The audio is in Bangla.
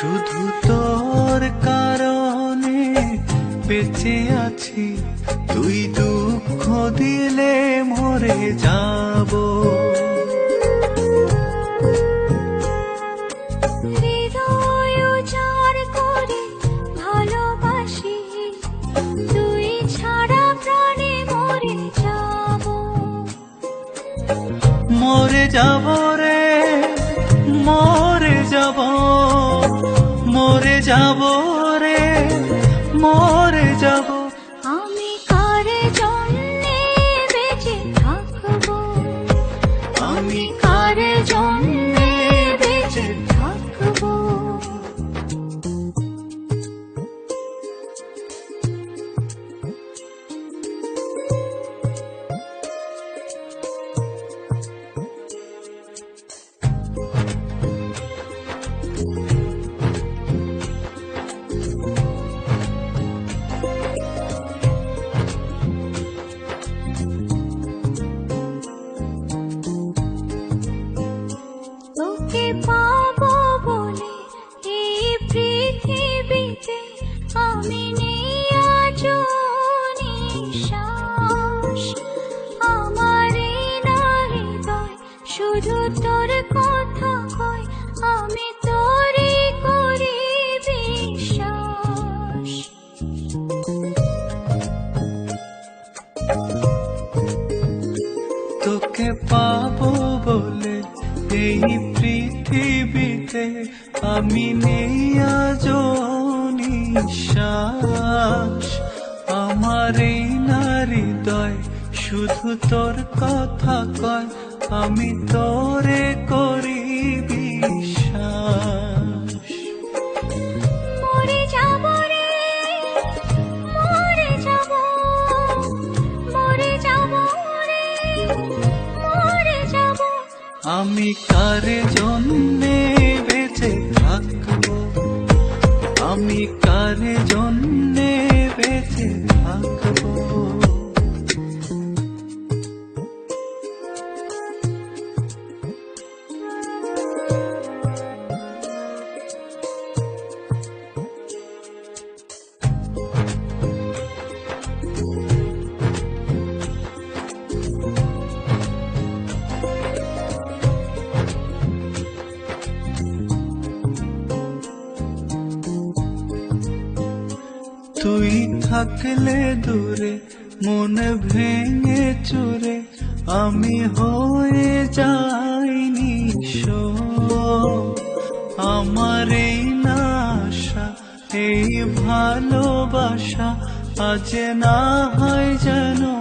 শুধু তোর কারণে বেঁচে আছি। তুই দুঃখ দিলে মরে যাব। হৃদয় উজাড় করে ভালোবাসি তুই ছাড়া প্রাণে মরে যাব। রে মরে যাব রে মরে শুধু তোর কথা তোকে পাবো বলে এই পৃথিবীতে আমি নেই আজ আমার এই শুধু তোর কথা কয় আমি তোরে করি বিশ্বাস। মরে যাব রে মরে যাব মরে যাব রে মরে যাব। আমি কার জন্যে বেঁচে থাকব? আমি কার জন্যে তুই থাকলে দূরে, মন ভেঙে চুরে, আমি হয়ে যাইনি আমার এই নাশা, এই ভালোবাসা, আজ না হয় যেন